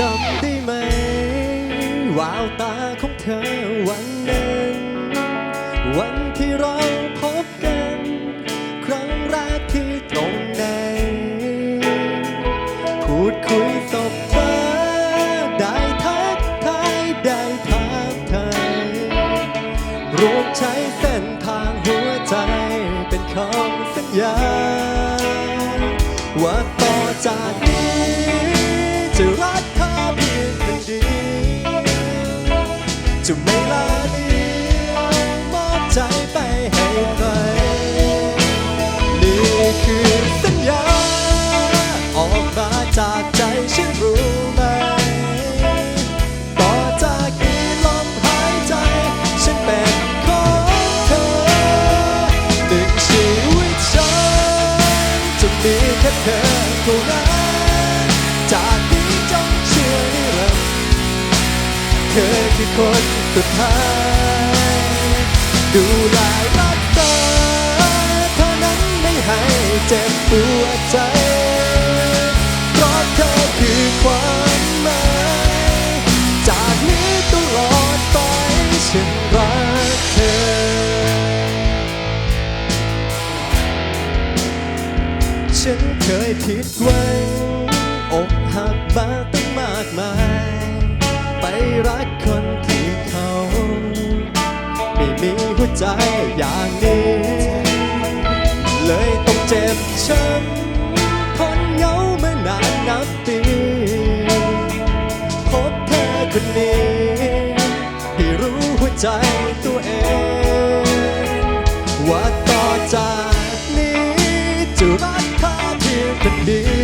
จำได้ไหมวตาของเธอวันนั้น วันที่เราพบกัน ครั้งแรกที่ตรงไหนพูดคุยสบตาได้ทักทายได้ทักทายรวมใช้เส้นทางหัวใจเป็นคำสัญญา ว่าต่อจากนี้ จะไม่ลาเลียวมอบใจไปให้ใคร นี่คือสัญญา ออกมาจากใจฉันรู้ไหม ต่อจากนี้ลมหายใจ ฉันเป็นของเธอหนึ่งชีวิตฉันจะมีแค่เธอเท่านั้น คือคนสุดท้ายดูแลรักษาเท่านั้นไม่ให้เจ็บปวดใจ เพราะเธอคือความหมายจากนี้ตลอดไปฉันรักเธอ ฉันเคยผิดหวังอก บช้ำทนเหงามานานนับปีพบเธอคนนี้ให้รู้หัวใจตัวเอง ว่าต่อจากนี้จะรักเธอเพียงคนเดียว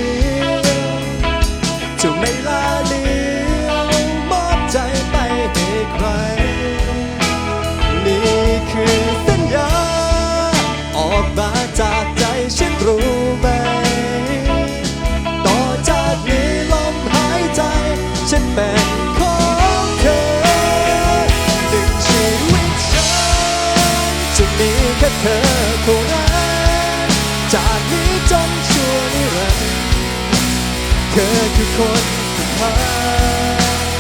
ธอคือคนสุดท้าย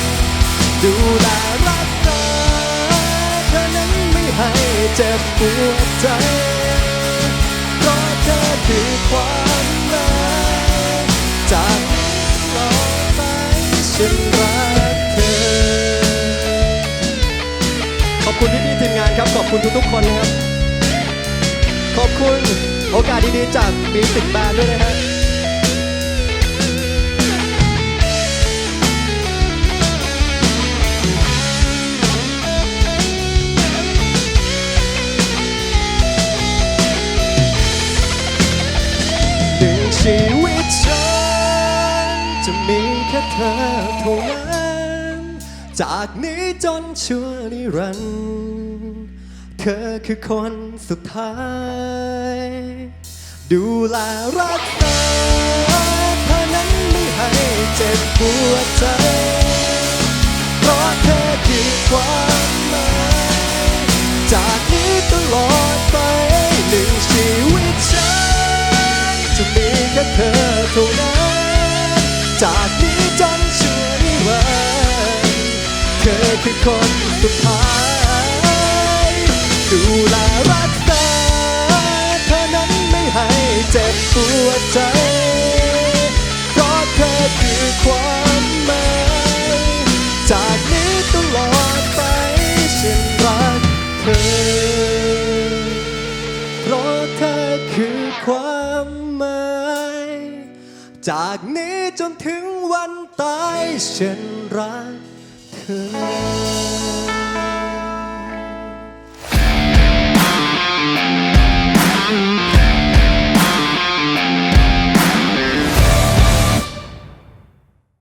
ดูแลรักษาเธอนั้นไม่ให้เจ็บปวดใจ เพราะเธอคือความหมายจากนี้ตลอไปฉันรักเธอ ขอบคุณพี่พี่ๆทีมงานครับ ขอบคุณทุกๆคนนะครับ ขอบคุณโอกาสดีๆจากมิวสิกแบนด้วยนะฮะ ชีวิตฉันจะมีแค่เธอเท่านั้น จากนี้จนชั่วนิรันดร์เธอคือคนสุดท้าย ดูแลรักษาเธอนั้นไม่ให้เจ็บปวดใจ เพราะเธอคือความหมาย จากนี้ตลอดไป คือคนสุดท้ายดูแลรักษาเธอนั้นไม่ให้เจ็บปวดใจเพราะเธอคือความหมายจากนี้ตลอดไปฉันรักเธอเพราะเธอคือความหมายจากนี้จนถึงวันตายฉันรัก へ。